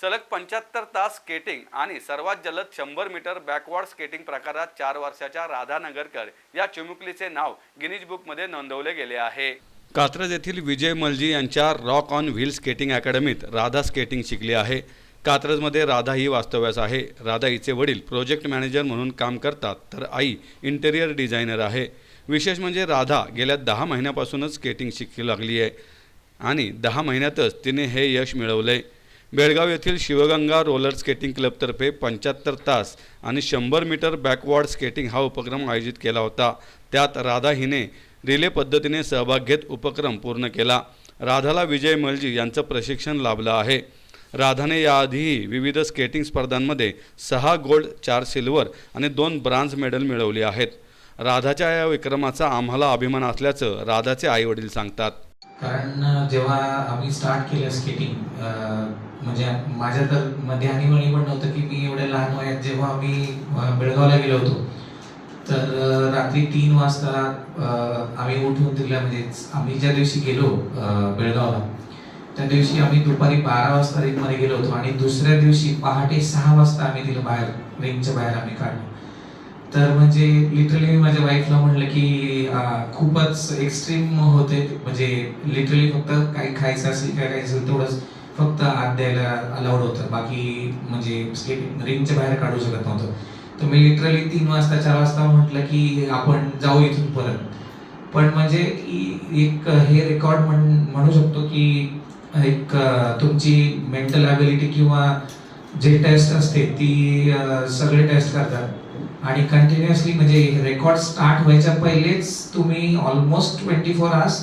सलग पंच्याहत्तर तास स्केटिंग आणि सर्वात जलद शंभर मीटर बॅकवॉर्ड स्केटिंग प्रकारात चार वर्षाच्या राधा नगरकर या चिमुकलीचे नाव गिनीज बुकमध्ये नोंदवले गेले आहे. कात्रज येथील विजय मलजी यांच्या रॉक ऑन व्हील स्केटिंग अकॅडमीत राधा स्केटिंग शिकली आहे. कात्रजमध्ये राधा ही वास्तव्यास आहे. राधा हिचे वडील प्रोजेक्ट मॅनेजर म्हणून काम करतात तर आई इंटेरियर डिझायनर आहे. विशेष म्हणजे राधा गेल्या दहा महिन्यापासूनच स्केटिंग शिकू लागली आहे आणि दहा महिन्यातच तिने हे यश मिळवलं आहे बेळगाव येथील शिवगंगा रोलर स्केटिंग क्लबतर्फे पंच्याहत्तर तास आणि शंभर मीटर बॅकवॉर्ड स्केटिंग हा उपक्रम आयोजित केला होता. त्यात राधा हिने रिले पद्धतीने सहभाग घेत उपक्रम पूर्ण केला. राधाला विजय मलजी यांचं प्रशिक्षण लाभलं आहे. राधाने याआधीही विविध स्केटिंग स्पर्धांमध्ये सहा गोल्ड चार सिल्वर आणि दोन ब्रांझ मेडल मिळवली आहेत. राधाच्या या विक्रमाचा आम्हाला अभिमान असल्याचं राधाचे आईवडील सांगतात. कारण जेव्हा आम्ही स्टार्ट केलं स्केटिंग म्हणजे माझ्या तर मध्ये आणि पण नव्हतं की मी एवढ्या लहान वयात जेव्हा आम्ही बेळगावला गेलो होतो तर रात्री तीन वाजता आम्ही उठून दिल्या म्हणजे आम्ही ज्या दिवशी गेलो बेळगावला त्या दिवशी आम्ही दुपारी बारा वाजता रिंगमध्ये गेलो होतो आणि दुसऱ्या दिवशी पहाटे सहा वाजता आम्ही तिला बाहेर रिंगच्या बाहेर आम्ही काढलो. तर म्हणजे लिटरली मी माझ्या वाईफला म्हटलं की खूपच एक्स्ट्रीम होते. म्हणजे लिटरली फक्त काही खायचं असेल काय खायचं असेल तेवढंच फक्त आत द्यायला अलाउड होतं. बाकी म्हणजे स्केटिंग रिंगच्या बाहेर काढू शकत नव्हतं. तर मी लिटरली तीन वाजता चार वाजता म्हटलं की आपण जाऊ इथून परत. पण म्हणजे एक हे रेकॉर्ड म्हण म्हणू शकतो की एक तुमची मेंटल ॲबिलिटी किंवा जे टेस्ट असते ती सगळे टेस्ट करतात. आणि कंटिन्युअसली म्हणजे रेकॉर्ड स्टार्ट व्हायच्या पहिलेच तुम्ही ऑलमोस्ट ट्वेंटी फोर आवर्स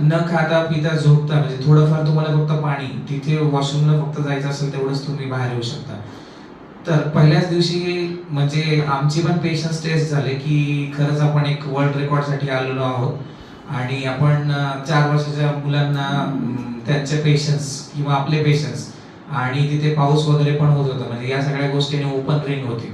न खाता पिता झोपता म्हणजे थोडंफार तुम्हाला फक्त पाणी तिथे वॉशरूमला फक्त जायचं असेल तेवढंच तुम्ही बाहेर येऊ शकता. तर पहिल्याच दिवशी म्हणजे आमची पण पेशन्स टेस्ट झाले की खरंच आपण एक वर्ल्ड रेकॉर्डसाठी आलेलो आहोत. आणि आपण चार वर्षाच्या मुलांना त्यांचे पेशन्स किंवा आपले पेशन्स आणि तिथे पाऊस वगैरे पण होत होता. म्हणजे या सगळ्या गोष्टीने ओपन रिंग होती.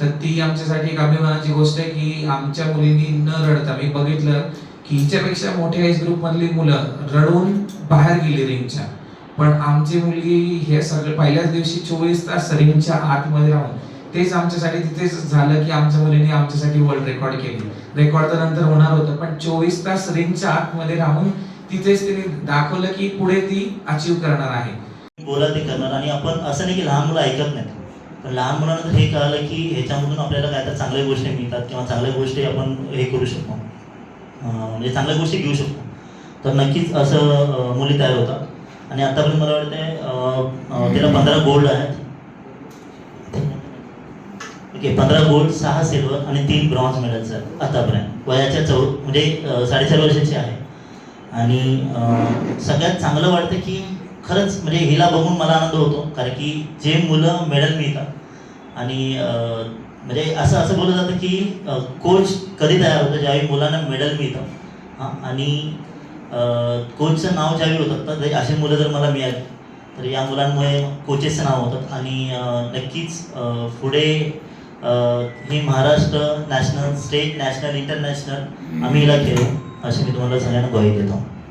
तर ती आमच्यासाठी एक अभिमानाची गोष्ट आहे की आमच्या मुलींनी न रडता मी बघितलं की हिच्यापेक्षा मोठ्या एज ग्रुप मधली मुलं रडून बाहेर गेली रिंगच्या पण आमची मुलगी हे सगळं पहिल्याच दिवशी चोवीस तास रिंगच्या आतमध्ये राहून तेच आमच्यासाठी तिथेच झालं की आमच्या मुलीने आमच्यासाठी वर्ल्ड रेकॉर्ड केली. रेकॉर्ड तर नंतर होणार होतं पण चोवीस तास रिंगच्या आतमध्ये राहून तिथेच तिने दाखवलं की पुढे ती अचीव करणार आहे. बोला ते करणार. आणि आपण असं नाही की लहान मुलं ऐकत नाहीत. पण लहान मुलांना तर हे कळलं की ह्याच्यामधून आपल्याला काय तर चांगल्या गोष्टी मिळतात किंवा चांगल्या गोष्टी आपण हे करू शकतो. म्हणजे चांगल्या गोष्टी घेऊ शकतो. तर नक्कीच असं मुली तयार होतात. आणि आतापर्यंत मला वाटतं त्याला तिला पंधरा गोल्ड आहेत. ओके पंधरा गोल्ड सहा सिल्वर आणि तीन ब्रॉन्झ मेडल्स आहेत आतापर्यंत. वयाच्या चौ म्हणजे साडेचार वर्षाची आहे. आणि सगळ्यात चांगलं वाटतं की खरंच म्हणजे हिला बघून मला आनंद होतो कारण की जे मुलं मेडल मिळतात आणि म्हणजे असं असं बोललं जातं की कोच कधी तयार होतं? ज्यावेळी मुलांना मेडल मिळतं. हां आणि कोचचं नाव ज्यावेळी होतं तर असे मुलं जर मला मिळाली तर या मुलांमुळे कोचेसचं नाव होतं. आणि नक्कीच पुढे हे Maharashtra national state national international आम्ही हिला खेळू अशी मी तुम्हाला सगळ्यांना ग्वाही देतो.